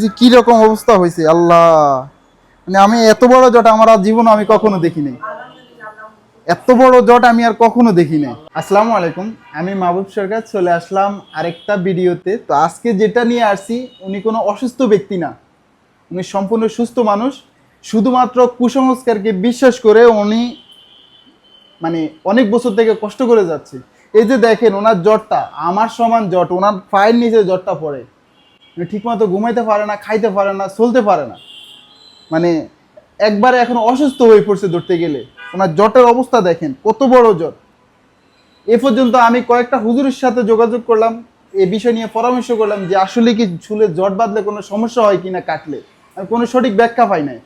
যে কি রকম অবস্থা হয়েছে, আল্লাহ। মানে আমি এত বড় জট আমার আর জীবনে আমি কখনো দেখিনি। এত বড় জট আমি আর কখনো দেখি নাই আসসালামু আলাইকুম, আমি মাহবুব সরকার, চলে আসলাম আরেকটা ভিডিওতে। তো আজকে যেটা নিয়ে আসছি, উনি কোনো অসুস্থ ব্যক্তি না। উনি সম্পূর্ণ সুস্থ মানুষ। শুধুমাত্র কুসংস্কারকে বিশ্বাস করে উনি মানে অনেক বছর থেকে কষ্ট করে যাচ্ছে। এই যে দেখেন, ওনার জ্বরটা আমার সমান জট, ওনার পায়ের নিচে জ্বরটা পড়ে। ঠিকমতো ঘুমাইতে পারে না, খাইতে পারে না, চলতে পারে না। মানে একবারে এখন অসুস্থ হয়ে পড়ছে ধরতে গেলে। ওনার জটের অবস্থা দেখেন, কত বড় জট এ পর্যন্ত আমি কয়েকটা হুজুরের সাথে যোগাযোগ করলাম, এ বিষয় নিয়ে পরামর্শ করলাম যে আসলে কি চুলে জট বাঁধলে কোনো সমস্যা হয় কিনা কাটলে। আমি কোনো সঠিক ব্যাখ্যা পাই নাই।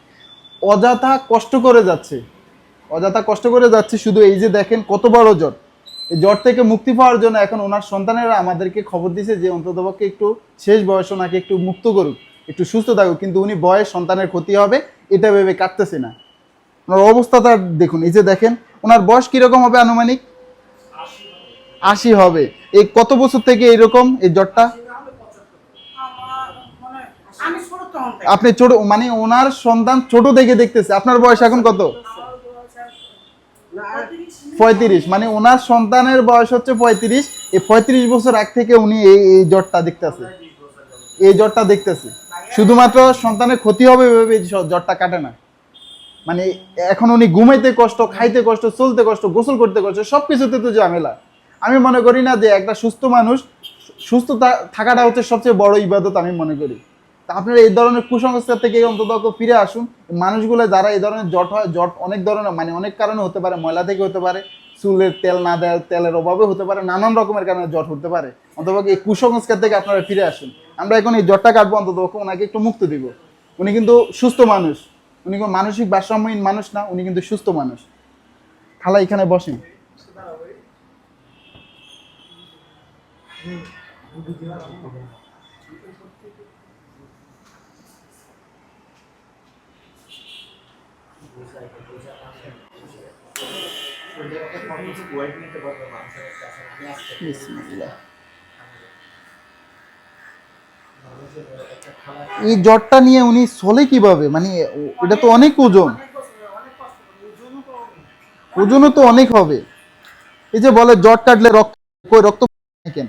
অযথা কষ্ট করে যাচ্ছে। অযথা কষ্ট করে যাচ্ছে শুধু এই যে দেখেন কত বড় এই জ্বর থেকে মুক্তি পাওয়ার জন্য এখন ওনার সন্তানেরা আমাদেরকে খবর দিছে যে অন্ততপক্ষে একটু শেষ বয়স ওনাকে একটু মুক্ত করুক একটু সুস্থ থাকুক কিন্তু উনি বয়স সন্তানের ক্ষতি হবে এটা ভেবে কাটতেছে না। ওনার অবস্থাটা দেখুন এই যে দেখেন ওনার বয়স কীরকম হবে আনুমানিক? আশি হবে। এই কত বছর থেকে এরকম এই জ্বরটা। আপনি ছোট মানে ওনার সন্তান ছোট থেকে দেখতেছে আপনার বয়স এখন কত? পঁয়ত্রিশ। মানে ওনার সন্তানের বয়স হচ্ছে পঁয়ত্রিশ। এই পঁয়ত্রিশ বছর আগ থেকে উনি এই এই জ্বরটা দেখতেছে। এই জ্বরটা দেখতেছে। শুধুমাত্র সন্তানের ক্ষতি হবে ভেবে জ্বরটা কাটে না। মানে এখন উনি ঘুমাইতে কষ্ট, খাইতে কষ্ট, চলতে কষ্ট, গোসল করতে কষ্ট সব কিছুতে তো ঝামেলা। আমি মনে করি না যে একটা সুস্থ মানুষ সুস্থ থাকাটা হচ্ছে সবচেয়ে বড় ইবাদত আমি মনে করি। আপনারা এই ধরনের কুসংস্কার থেকে অন্তত ফিরে আসুন। মানুষগুলো যারা এই ধরনের জট হয়, জট অনেক ধরনের মানে অনেক কারণে হতে পারে, ময়লা থেকে হতে পারে, চুলের তেল না দেয় তেলের অভাবে হতে পারে, নানান রকমের কারণে জট হতে পারে। অন্তত এই কুসংস্কার থেকে আপনারা ফিরে আসুন। আমরা এখন এই জটটা কাটবো অন্তত ওনাকে একটু মুক্ত দিব। উনি কিন্তু সুস্থ মানুষ। উনি কোনো মানসিক ভারসাম্যহীন মানুষ না, উনি কিন্তু সুস্থ মানুষ। খালা, এখানে বসেন। এই জ্বরটা নিয়ে উনি চলে কীভাবে মানে এটা তো অনেক ওজন। ওজনও তো অনেক। ওজনও তো অনেক হবে এই যে বলে জ্বর কাটলে রক্ত রক্ত কেন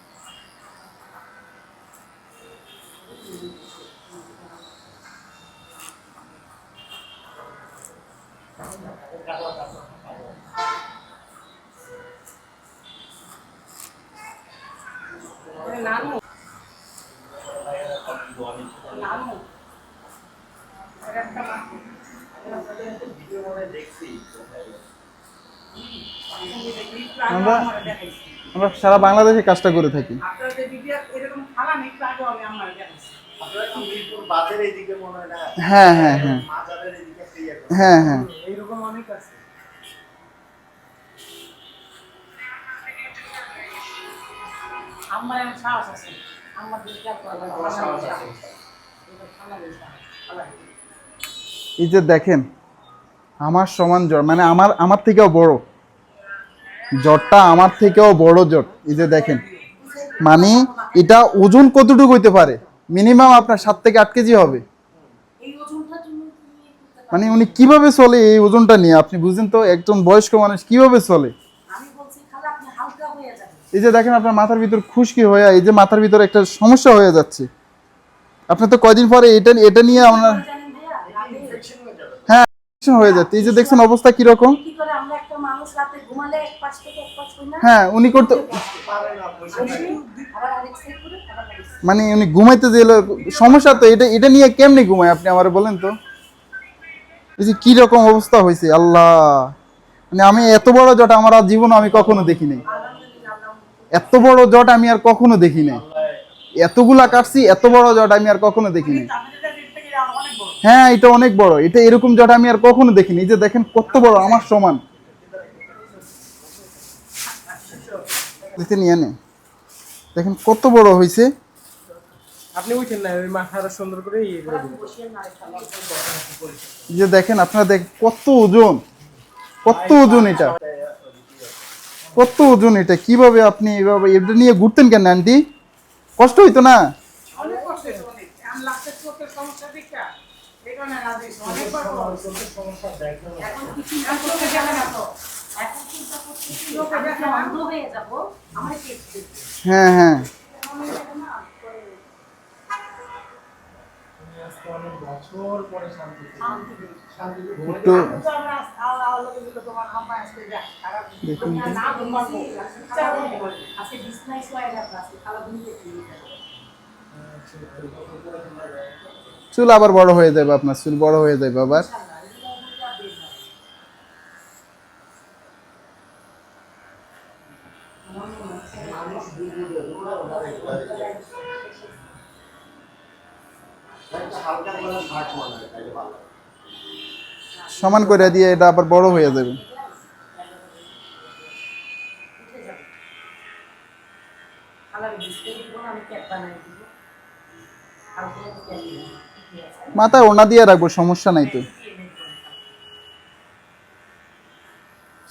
নানু আমরা- আমরা সারা বাংলাদেশে কাজটা করে থাকি। আপনার যে ভিডিও এরকম খালাম আমার এখন সাহস আছে। আমার দিকে সাহস আছে। এই যে দেখেন আমার সমান জ্বর মানে আমার আমার থেকেও বড়। জ্বরটা আমার থেকেও বড় জ্বর এই যে দেখেন মানে এটা ওজন কতটুকু হইতে পারে? মিনিমাম আপনার সাত থেকে আট কেজি হবে। মানে উনি কীভাবে চলে এই ওজনটা নিয়ে? আপনি বুঝেন তো একজন বয়স্ক মানুষ কীভাবে চলে আমি বলছি খালা আপনি হালকা হয়ে যাবেন এই যে দেখেন আপনার মাথার ভিতর খুশকি হয়ে এই যে মাথার ভিতর একটা সমস্যা হয়ে যাচ্ছে। আপনার তো কয়দিন পরে এটা এটা নিয়ে আপনার হয়ে হ্যাঁ হয়ে যাচ্ছে। এই যে দেখছেন অবস্থা কীরকম? কি করে আমরা একটা মানুষ রাতে ঘুমালে এক পাশ থেকে এক পাশ করি হ্যাঁ উনি করতে। মানে উনি ঘুমাইতে যে সমস্যা তো এটা এটা নিয়ে কেমনি ঘুমায় আপনি আমার বলেন তো? এই যে কি রকম অবস্থা হয়েছে আল্লাহ। মানে আমি এত বড় জট আমার আর জীবনে আমি কখনো দেখি নাই এত বড় জট আমি আর কখনো দেখি নাই। এতগুলা কাটছি এত বড় জট আমি আর কখনো দেখি নাই। হ্যাঁ এটা অনেক বড়। এটা এরকম জট আমি আর কখনো দেখিনি। যে দেখেন কত বড় আমার সমান। নিয়ে নে দেখেন কত বড় হয়েছে আপনি উঠেন না ওই মাথাটা সুন্দর করে যে দেখেন আপনারা দেখ কত ওজন। কত ওজন এটা। কত ওজন এটা? কীভাবে আপনি এভাবে এটা নিয়ে ঘুরতেন কেন আন্টি? কষ্ট হইতো না? হ্যাঁ কষ্ট চুল আবার বড় হয়ে যাবে আপনার চুল বড় হয়ে যাবে আবার সমান করে দিয়ে এটা আবার বড় হয়ে যাবে। মাথায় ওনা দিয়ে রাখব, সমস্যা নাই তো।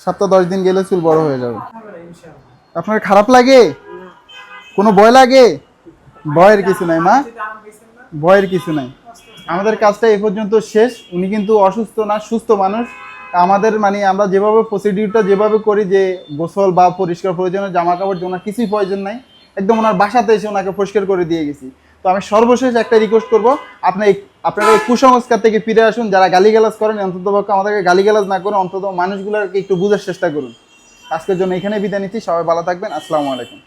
সপ্তাহ দশ দিন গেলে চুল বড় হয়ে যাবে। আপনার খারাপ লাগে? কোনো ভয় লাগে? ভয়ের কিছু নাই মা। ভয়ের কিছু নাই। আমাদের কাজটা এ পর্যন্ত শেষ। উনি কিন্তু অসুস্থ না, সুস্থ মানুষ। আমাদের মানে আমরা যেভাবে প্রসিডিউরটা যেভাবে করি যে গোসল বা পরিষ্কার প্রয়োজনীয় জামা কাপড় ওনার কিছুই প্রয়োজন নাই, একদম ওনার বাসাতে এসে ওনাকে পরিষ্কার করে দিয়ে গেছি। তো আমি সর্বশেষ একটা রিকোয়েস্ট করব, আপনি এই- আপনারা এই কুসংস্কার থেকে ফিরে আসুন। যারা গালিগালাজ করেন, অন্তত আমাদেরকে গালিগালাজ না করে অন্তত মানুষগুলোকে একটু বোঝার চেষ্টা করুন। আজকের জন্য এখানে বিদায় নিচ্ছি। সবাই ভালো থাকবেন। আসসালামু আলাইকুম।